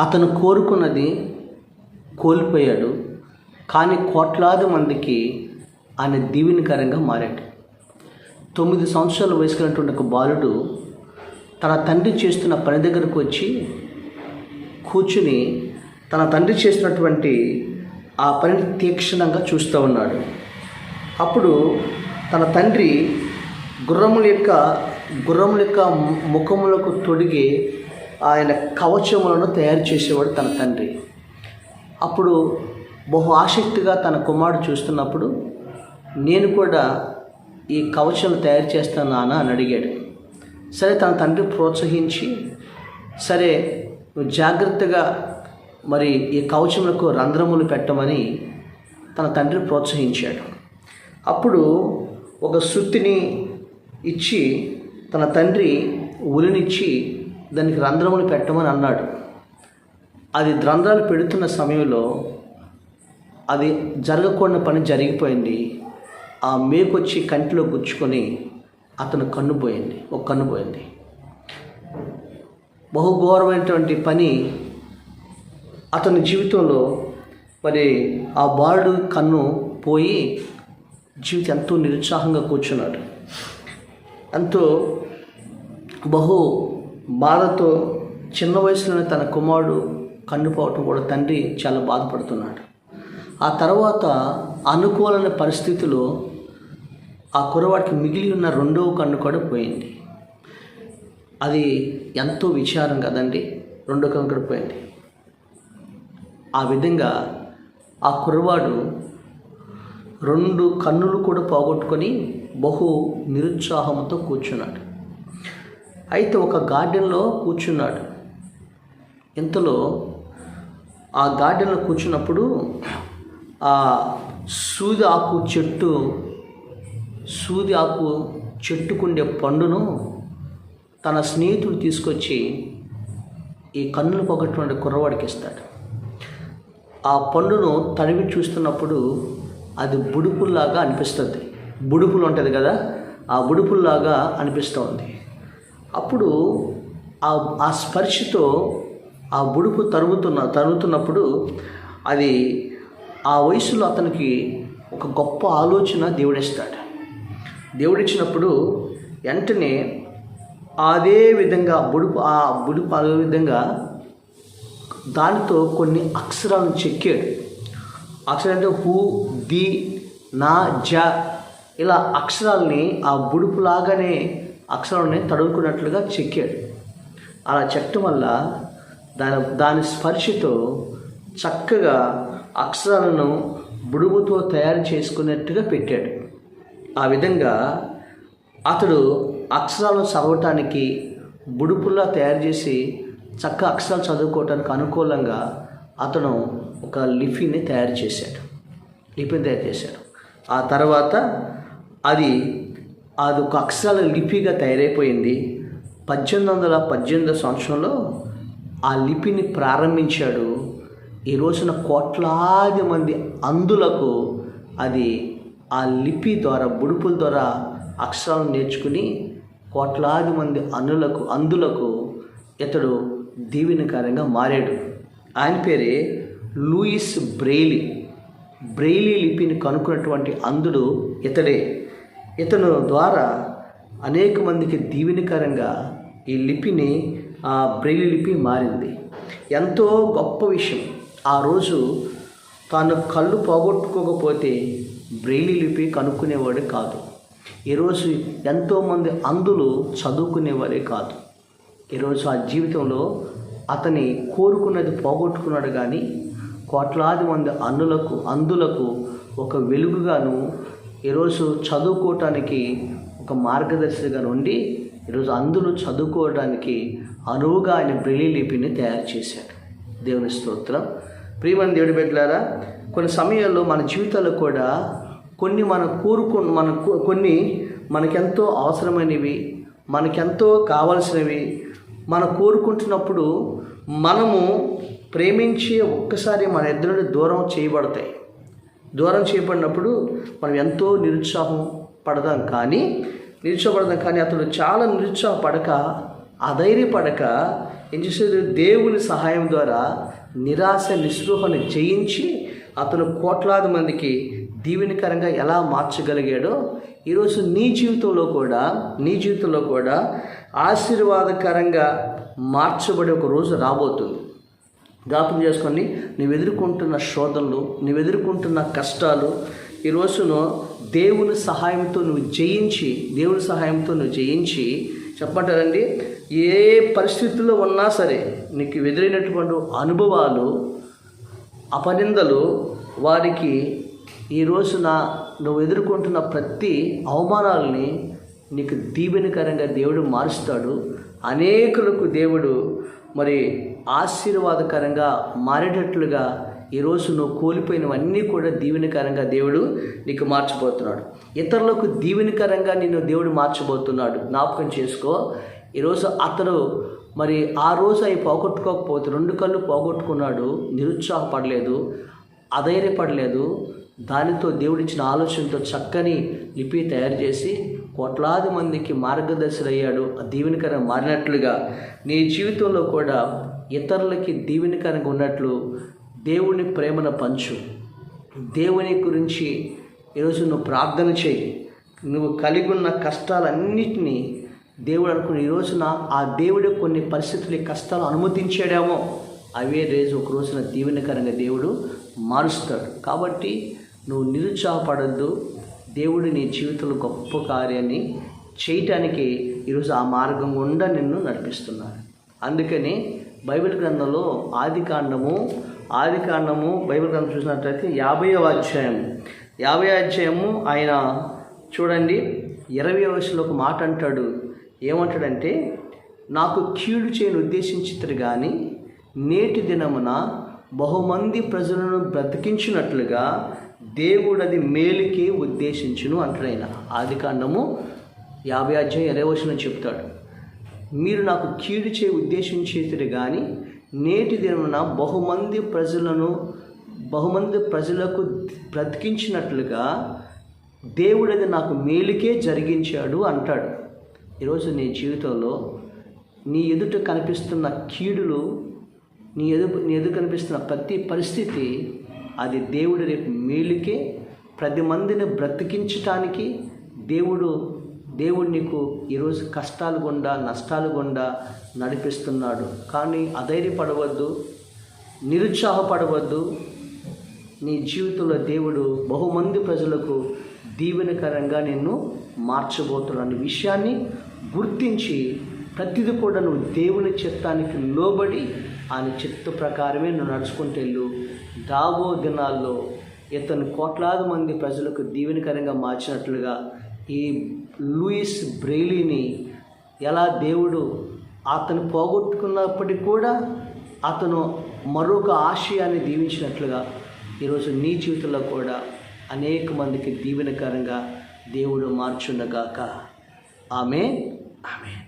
అతను కోరుకున్నది కోల్పోయాడు కానీ కోట్లాది మందికి ఆయన దీవెనకరంగా మారాడు. తొమ్మిది సంవత్సరాల వయసు కలిగినటువంటి ఒక బాలుడు తన తండ్రి చేస్తున్న పని దగ్గరకు వచ్చి కూర్చుని తన తండ్రి చేసినటువంటి ఆ పనిని తీక్షణంగా చూస్తూ ఉన్నాడు. అప్పుడు తన తండ్రి గుర్రముల యొక్క గుర్రముల యొక్క ముఖములకు తొడిగి ఆయన కవచములను తయారు చేసేవాడు తన తండ్రి. అప్పుడు బహు ఆసక్తిగా తన కుమారుడు చూస్తున్నప్పుడు నేను కూడా ఈ కవచం తయారు చేస్తాను నాన్న అని అడిగాడు. సరే తన తండ్రి ప్రోత్సహించి సరే నువ్వు జాగ్రత్తగా మరి ఈ కవచములకు రంధ్రములు పెట్టమని తన తండ్రి ప్రోత్సహించాడు. అప్పుడు ఒక సుత్తిని ఇచ్చి తన తండ్రి ఉలినిచ్చి దానికి రంధ్రములు పెట్టమని అన్నాడు. అది రంధ్రాలు పెడుతున్న సమయంలో అది జరగకూడని పని జరిగిపోయింది. ఆ మేకొచ్చి కంటిలో గుచ్చుకొని అతను కన్ను పోయింది ఒక కన్ను పోయింది. బహుఘోరమైనటువంటి పని అతని జీవితంలో మరి ఆ బాలుడు కన్ను పోయి జీవితం ఎంతో నిరుత్సాహంగా కూర్చున్నాడు. ఎంతో బహు బాధతో చిన్న వయసులోనే తన కుమారుడు కన్నుపోవటం కూడా తండ్రి చాలా బాధపడుతున్నాడు. ఆ తర్వాత అనుకూలమైన పరిస్థితిలో ఆ కురవాడికి మిగిలి ఉన్న రెండవ కన్ను కూడా పోయింది. అది ఎంతో విచారం కదండి రెండో కన్ను కూడా పోయింది. ఆ విధంగా ఆ కుర్రవాడు రెండు కన్నులు కూడా పోగొట్టుకొని బహు నిరుత్సాహంతో కూర్చున్నాడు. అయితే ఒక గార్డెన్లో కూర్చున్నాడు. ఇంతలో ఆ గార్డెన్లో కూర్చున్నప్పుడు ఆ సూది ఆకు చెట్టు సూది ఆకు చెట్టుకుండే పండును తన స్నేహితుడు తీసుకొచ్చి ఈ కన్నులు పొగటువంటి కుర్రవాడికి ఇస్తాడు. ఆ పండును తడివి చూస్తున్నప్పుడు అది బుడుపుల్లాగా అనిపిస్తుంది. బుడుపులు ఉంటుంది కదా ఆ బుడుపుల్లాగా అనిపిస్తుంది. అప్పుడు ఆ ఆ స్పర్శతో ఆ బుడుపు తరుగుతున్న తరుగుతున్నప్పుడు అది ఆ వయసులో అతనికి ఒక గొప్ప ఆలోచన దేవుడిస్తాడు. దేవుడిచ్చినప్పుడు వెంటనే అదే విధంగా బుడుపు ఆ బుడుపు అదే విధంగా దానితో కొన్ని అక్షరాలను చెక్కాడు. అక్షరం అంటే హూ ది నా జ ఇలా అక్షరాలని ఆ బుడుపులాగానే అక్షరాన్ని తడువుకున్నట్లుగా చెక్కాడు. అలా చెక్కడం వల్ల దాని దాని స్పర్శతో చక్కగా అక్షరాలను బుడుగుతో తయారు చేసుకున్నట్టుగా పెట్టాడు. ఆ విధంగా అతడు అక్షరాలను చదవటానికి బుడుపుల్లా తయారు చేసి చక్క అక్షరాలు చదువుకోవటానికి అనుకూలంగా అతను ఒక లిపిని తయారు చేశాడు. లిపిని తయారు చేశాడు. ఆ తర్వాత అది అది ఒక అక్షరాల లిపిగా తయారైపోయింది. పద్దెనిమిది వందల పద్దెనిమిదో సంవత్సరంలో ఆ లిపిని ప్రారంభించాడు. ఈ రోజున కోట్లాది మంది అందులకు అది ఆ లిపి ద్వారా బుడుపుల ద్వారా అక్షరాలను నేర్చుకుని కోట్లాది మంది అనులకు అందులకు ఇతడు దీవెనకారంగా మారాడు. ఆయన పేరే లూయిస్ బ్రెయిలీ. బ్రెయిలీ లిపిని కనుక్కున్నటువంటి అందుడు ఇతడే. ఇతను ద్వారా అనేక మందికి దీవెనకరంగా ఈ లిపిని ఆ బ్రెయిలీ లిపి మారింది. ఎంతో గొప్ప విషయం. ఆ రోజు తాను కళ్ళు పోగొట్టుకోకపోతే బ్రెయిలి లిపి కనుక్కునేవాడే కాదు. ఈరోజు ఎంతోమంది అందులు చదువుకునేవారే కాదు. ఈరోజు ఆ జీవితంలో అతని కోరుకున్నది పోగొట్టుకున్నాడు కానీ కోట్లాది మంది అన్నులకు అందులకు ఒక వెలుగుగాను ఈరోజు చదువుకోవటానికి ఒక మార్గదర్శిగా ఉండి ఈరోజు అందరూ చదువుకోవడానికి అనువుగా ఆయన బ్రిలి లిపిని తయారు చేశాడు. దేవుని స్తోత్రం. ప్రియమైన దేవుడి బిడ్డలారా కొన్ని సమయాల్లో మన జీవితాల్లో కూడా కొన్ని మనం కోరుకు మన కొన్ని మనకెంతో అవసరమైనవి మనకెంతో కావాల్సినవి మనం కోరుకుంటున్నప్పుడు మనము ప్రేమించి ఒక్కసారి మన ఇద్దరు దూరం చేయబడతాయి. దూరం చేయబడినప్పుడు మనం ఎంతో నిరుత్సాహం పడదాం కానీ నిరుత్సాహపడదాం కానీ అతడు చాలా నిరుత్సాహపడక అధైర్యపడక ఏం చేసేది దేవుని సహాయం ద్వారా నిరాశ నిస్పృహను జయించి అతను కోట్లాది మందికి దీవెనకరంగా ఎలా మార్చగలిగాడో ఈరోజు నీ జీవితంలో కూడా నీ జీవితంలో కూడా ఆశీర్వాదకరంగా మార్చబడే ఒక రోజు రాబోతుంది. జ్ఞాపకం చేసుకొని నువ్వు ఎదుర్కొంటున్న శోధనలు నువ్వు ఎదుర్కొంటున్న కష్టాలు ఈ రోజును దేవుని సహాయంతో నువ్వు జయించి దేవుని సహాయంతో నువ్వు జయించి చెప్పమంటారండి. ఏ పరిస్థితుల్లో ఉన్నా సరే నీకు ఎదురైనటువంటి అనుభవాలు అపనిందలు వారికి ఈ రోజున నువ్వు ఎదుర్కొంటున్న ప్రతి అవమానాలని నీకు దీవెనకరంగా దేవుడు మారుస్తాడు. అనేకులకు దేవుడు మరి ఆశీర్వాదకరంగా మారేటట్లుగా ఈరోజు నువ్వు కోల్పోయినవన్నీ కూడా దీవెనకరంగా దేవుడు నీకు మార్చబోతున్నాడు. ఇతరులకు దీవెనకరంగా నిన్ను దేవుడు మార్చబోతున్నాడు. జ్ఞాపకం చేసుకో. ఈరోజు అతడు మరి ఆ రోజు అవి పోగొట్టుకోకపోతే రెండు కళ్ళు పోగొట్టుకున్నాడు. నిరుత్సాహపడలేదు. అధైర్యపడలేదు. దానితో దేవుడిచ్చిన ఆలోచనతో చక్కని లిపి తయారు చేసి కోట్లాది మందికి మార్గదర్శులయ్యాడు. ఆ దీవెనకరంగా మారినట్లుగా నీ జీవితంలో కూడా ఇతరులకి దీవెనకరంగా ఉన్నట్లు దేవుని ప్రేమను పంచు. దేవుని గురించి ఈరోజు నువ్వు ప్రార్థన చేయి. నువ్వు కలిగి ఉన్న కష్టాలన్నిటినీ దేవుడు అనుకుని ఈ రోజున ఆ దేవుడు కొన్ని పరిస్థితులు ఈ కష్టాలు అనుమతించాడేమో అవే రోజు ఒక రోజున దీవెనకరంగా దేవుడు మారుస్తాడు. కాబట్టి నువ్వు నిరుత్సాహపడద్దు. దేవుడు నీ జీవితంలో గొప్ప కార్యాన్ని చేయటానికి ఈరోజు ఆ మార్గం గుండా నిన్ను నడిపిస్తున్నాడు. అందుకని బైబిల్ గ్రంథంలో ఆది కాండము ఆది కాండము బైబిల్ గ్రంథం చూసినట్లయితే యాభై అధ్యాయం. యాభై అధ్యాయము ఆయన చూడండి ఇరవై వయసులో ఒక మాట అంటాడు. ఏమంటాడంటే నాకు కీడు చేయని ఉద్దేశించితరు కానీ నేటి దినమున బహుమంది ప్రజలను బ్రతికించినట్లుగా దేవుడు అది మేలుకే ఉద్దేశించును అంటాడు ఆయన. ఆది కాండము యాభై అధ్యాయం ఇరవై వచనం చెప్తాడు. మీరు నాకు కీడు చేయ ఉద్దేశించేది కానీ నేటి దినమున బహుమంది ప్రజలను బహుమంది ప్రజలకు బ్రతికించినట్లుగా దేవుడు అది నాకు మేలుకే జరిగించాడు అంటాడు. ఈరోజు నీ జీవితంలో నీ ఎదుట కనిపిస్తున్న కీడులు నీ ఎదు నీ ఎదురు కనిపిస్తున్న ప్రతి పరిస్థితి అది దేవుడు రేపు మేలుకే ప్రతి మందిని బ్రతికించటానికి దేవుడు దేవుడు నీకు ఈరోజు కష్టాలు గుండా నష్టాలు గుండా నడిపిస్తున్నాడు. కానీ అధైర్యపడవద్దు నిరుత్సాహపడవద్దు. నీ జీవితంలో దేవుడు బహుమంది ప్రజలకు దీవెనకరంగా నిన్ను మార్చబోతున్నాను విషయాన్ని గుర్తించి ప్రతిదీ కూడా నువ్వు దేవుని చిత్తానికి లోబడి ఆయన చిత్త ప్రకారమే నువ్వు నడుచుకుంటూ వెళ్ళు. దినాల్లో ఇతను కోట్లాది మంది ప్రజలకు దీవెనకరంగా మార్చినట్లుగా ఈ లూయిస్ బ్రెయిలీని ఎలా దేవుడు అతను పోగొట్టుకున్నప్పటికీ కూడా అతను మరొక ఆశయాన్ని దీవించినట్లుగా ఈరోజు నీ జీవితంలో కూడా అనేక మందికి దీవెనకరంగా దేవుడు మార్చుండగాక. ఆమె ఆమె